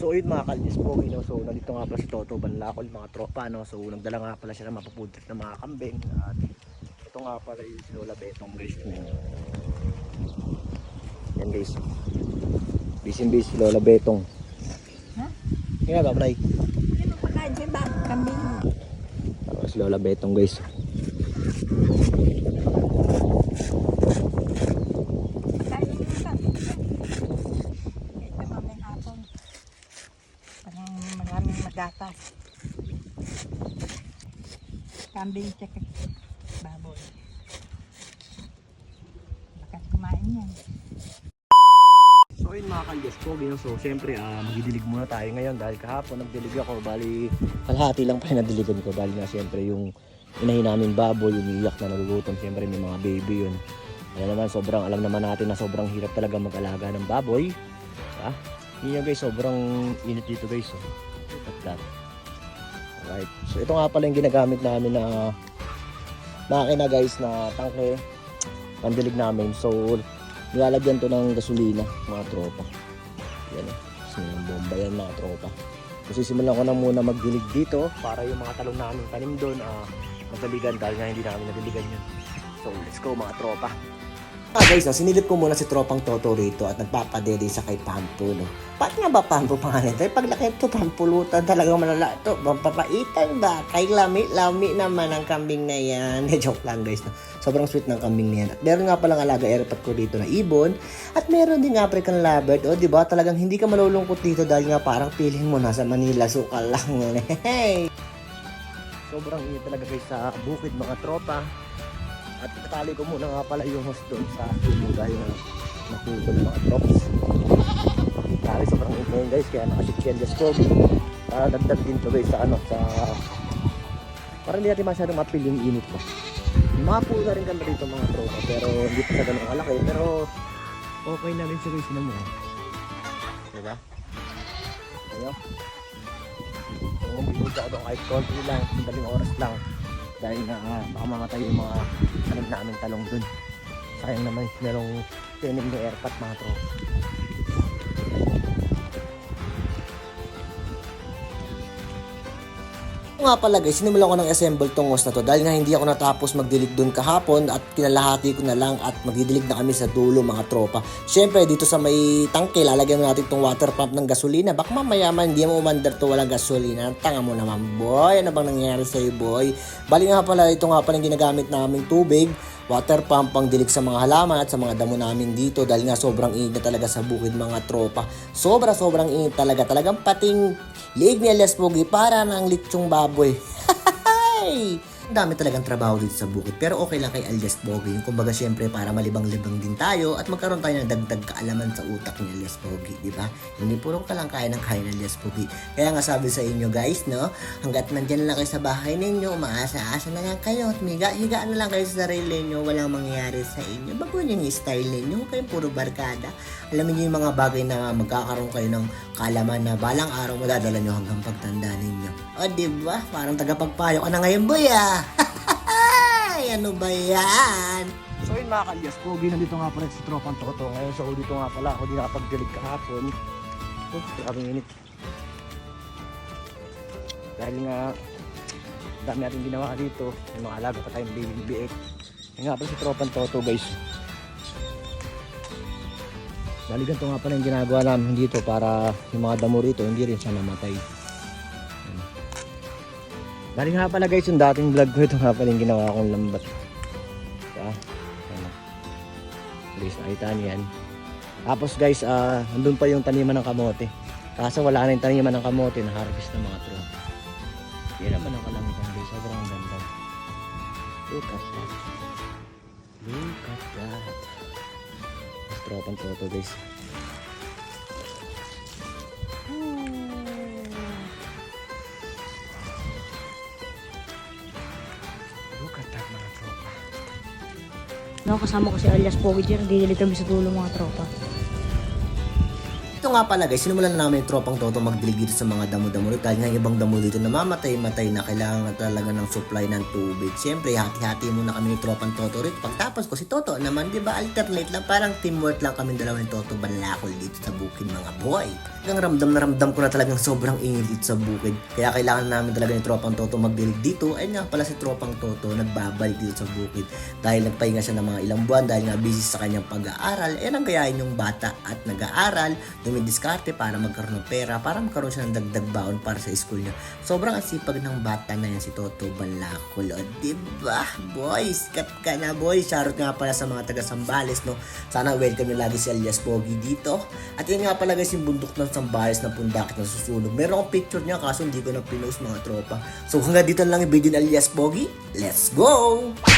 So yun mga kalyes po, you know, so nandito nga pala si Toto Banlacol, mga tropa, no? So nagdala nga pala siya ng mapupudrit ng mga kambing. At ito nga pala yung si Lola Betong guys. Yan guys. Busy busy Lola Betong. Ha? Kaya ba, Bray? Ano pagkain sa ba? Kambing. Tapos Lola Betong guys. Pagkain mo sa. Ito mamayang hapon. Parang maraming magatas. Kambing tsaka baboy. Bakas kumain yan. So yun mga po, you know, so syempre ah magdidilig muna tayo ngayon dahil kahapon nagdilig ako, bali kalahati lang pa yung nadiligan ko dahil nga syempre yung inahin namin baboy, umiiyak na nagugutom, syempre may mga baby yun. Kaya naman sobrang alam naman natin na sobrang hirap talaga mag-alaga ng baboy. Ah, yun yun guys, sobrang init dito guys. Oh. At that. Alright, so ito nga pala yung ginagamit namin na makina guys na tangke. Pandilig namin. So nilalagyan to ng gasolina mga tropa. Yan o yung bomba yan mga tropa. So sisimulan ko na muna magdilig dito para yung mga talong namin tanim doon ah, madaligan dahil nga hindi namin nadiligan yun. So let's go mga tropa Ah guys, no, sinilip ko muna si tropang Toto rito at nagpapadede sa kay Pampo, no. Bakit nga ba Pampo pangalan ito? Pag laki ito, pampulutan talagang malala ito. Pampapaitan ba? Kay lami-lami naman ang kambing na yan. Joke lang guys, no. Sobrang sweet ng kambing na yan. At meron nga palang alaga airpat ko dito na ibon. At meron din African lovebird. O, di ba? Talagang hindi ka malulungkot dito dahil nga parang feeling mo nasa Manila. Sukal lang yan. Hey! Sobrang init talaga guys sa bukid mga tropa. At tatali ko muna nga pala yung host doon sa dahil na nakutol mga trops. Dahil sobrang ngayon guys, kaya nakasitsyendya stove. Para dagdag din to guys sa ano, sa... Para hindi natin masyadong mapil yung init ko. Mga puno na rin kami dito mga tropa, pero hindi pa sa ganun kalaki. Pero okay na rin siya guys, sino mo. Diba? Ayun. Kung umibig ako doon kahit konti lang, daling oras lang dahil nga uh, baka mamatay yung mga alam namin talong dun. Sayang naman merong tinig na airpat mga tro nga pala guys, sinimulan ko ng assemble tong hose na to dahil nga hindi ako natapos magdilig dun kahapon at kinalahati ko na lang at magdidilig na kami sa dulo mga tropa. Siyempre dito sa may tangke, lalagyan natin tong water pump ng gasolina. Baka mamaya man hindi mo umandar to walang gasolina. Tanga mo naman boy, ano bang nangyayari sa'yo boy? Bali nga pala, ito nga pala yung ginagamit naming tubig water pump pang dilig sa mga halaman at sa mga damo namin dito dahil nga sobrang init na talaga sa bukid mga tropa. Sobra sobrang init talaga. Talagang pating liig ni Elias Pogi para ng litsong baboy. Ang dami talagang trabaho dito sa bukid pero okay lang kay Elias Pogi. Yung kumbaga syempre para malibang-libang din tayo at magkaroon tayo ng dagdag kaalaman sa utak ni Elias Pogi, di ba? Hindi puro ka lang kaya ng kaya ni Elias Pogi. Kaya nga sabi sa inyo guys, no? Hanggat nandyan lang kayo sa bahay ninyo, umaasa-asa na lang kayo at miga-higa na lang kayo sa sarili ninyo, walang mangyayari sa inyo. Baguhin yung style ninyo, kayong puro barkada. Alamin niyo yung mga bagay na magkakaroon kayo ng kaalaman na balang araw madadala nyo hanggang pagtanda ninyo. O, di ba? Parang tagapagpayo ka na ngayon, boy, ah! Ay, ano ba yan? So yun mga kalyas, pogi nandito nga pala si Tropang Toto. Ngayon sa dito nga pala ako, di nakapagdilig kahapon. Oh, grabe init. Dahil nga, dami natin ginawa dito. May mga alaga pa tayong baby biik. Yung nga pala si Tropang Toto guys. Dali ganito nga pala yung ginagawa namin dito para yung mga damo rito hindi rin siya namatay. Dali nga pala guys yung dating vlog ko ito nga pala yung ginawa kong lambat. Diba? Ano. Guys nakita niyo yan. Tapos guys, ah nandun pa yung taniman ng kamote. Kaso wala na yung taniman ng kamote na harvest ng mga tro. Yan naman ang kalangitan guys. Sobrang ganda. Look at that. Look at that. Mas tropang toto guys. No, kasama ko si alias Pogi Jer, didilig kami sa dulo mga tropa. Ito nga pala guys, sinumulan na namin yung tropang Toto magdilig dito sa mga damo-damo dahil nga ibang damo dito namamatay-matay na kailangan talaga ng supply ng tubig. Siyempre, hati-hati muna kami yung tropang Toto rito. Pagtapos ko si Toto naman, di ba alternate lang, parang teamwork lang kami dalawa ni Toto Balakol dito sa bukid mga boy. Hanggang ramdam na ramdam ko na talagang sobrang init dito sa bukid. Kaya kailangan namin talaga ni tropang Toto magdilig dito. Ayun nga pala si tropang Toto nagbabalik dito sa bukid dahil nagpahinga siya ng mga ilang buwan dahil nga busy sa kanyang pag-aaral. Eh ang gayahin yung bata at nag-aaral, dumidiskarte para magkaroon ng pera, para magkaroon siya ng dagdag baon para sa school niya. Sobrang asipag ng bata na yan si Toto Balakol. O, diba? Boys, kat ka na boy. Shoutout nga pala sa mga taga Sambales, no? Sana welcome yung lagi si Alias Pogi dito. At yun nga pala guys, yung bundok ng Sambales na pundakit na susunog. Meron akong picture niya kaso hindi ko na pinost mga tropa. So hanggang dito lang yung video ni Alias Pogi. Let's go!